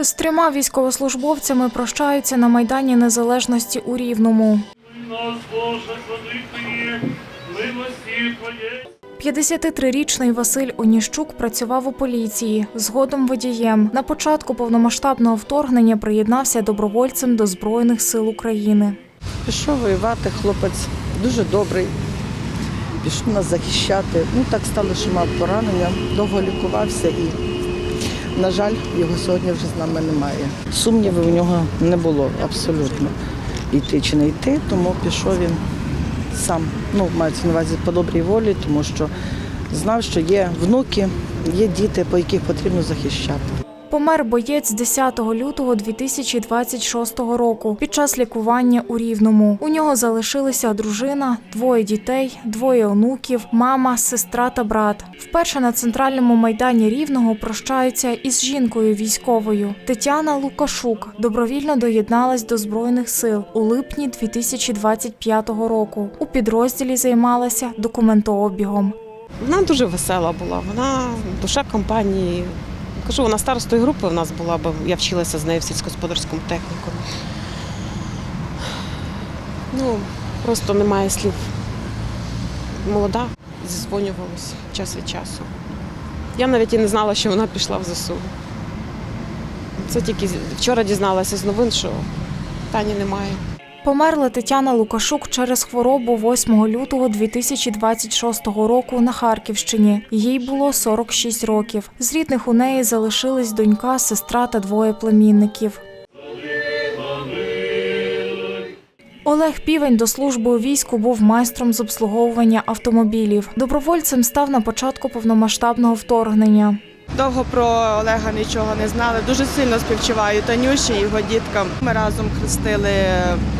З трьома військовослужбовцями прощаються на Майдані Незалежності у Рівному. нас, Боже, великої милості Твоєї. 53-річний Василь Оніщук працював у поліції, згодом водієм. На початку повномасштабного вторгнення приєднався добровольцем до Збройних сил України. Пішов воювати хлопець дуже добрий. Пішов нас захищати. Ну так стало, що мав поранення, довго лікувався і, на жаль, його сьогодні вже з нами немає. Сумнівів у нього не було абсолютно йти чи не йти, тому пішов він сам. Ну, мається на увазі по добрій волі, тому що знав, що є внуки, є діти, по яких потрібно захищати. Помер боєць 10 лютого 2026 року під час лікування у Рівному. У нього залишилися дружина, двоє дітей, двоє онуків, мама, сестра та брат. Вперше на центральному майдані Рівного прощаються із жінкою військовою. Тетяна Лукашук добровільно доєдналась до збройних сил у липні 2025 року. У підрозділі займалася документообігом. Вона дуже весела була. Вона душа компанії. Кажу, вона старостою групи в нас була, бо я вчилася з нею в сільськогосподарському технікумі. Ну, просто немає слів. Молода, зізвонювалася час від часу. Я навіть і не знала, що вона пішла в ЗСУ. Це тільки вчора дізналася з новин, що Тані немає. Померла Тетяна Лукашук через хворобу 8 лютого 2026 року на Харківщині. Їй було 46 років. З рідних у неї залишились донька, сестра та двоє племінників. Олег Півень до служби у війську був майстром з обслуговування автомобілів. Добровольцем став на початку повномасштабного вторгнення. Довго про Олега нічого не знали. Дуже сильно співчуваю Танюші і його діткам. Ми разом хрестили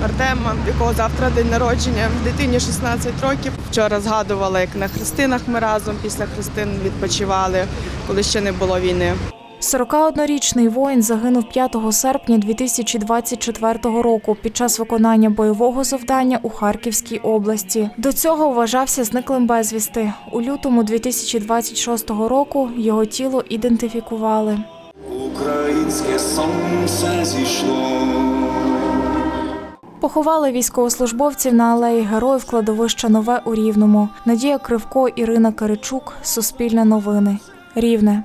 Артема, якого завтра день народження. Дитині 16 років. Вчора згадували, як на хрестинах ми разом після хрестин відпочивали, коли ще не було війни. 41-річний воїн загинув 5 серпня 2024 року під час виконання бойового завдання у Харківській області. До цього вважався зниклим безвісти. У лютому 2026 року його тіло ідентифікували. Українське сонце зійшло. Поховали військовослужбовців на алеї Героїв кладовища Нове у Рівному. Надія Кривко, Ірина Киричук, Суспільне новини. Рівне.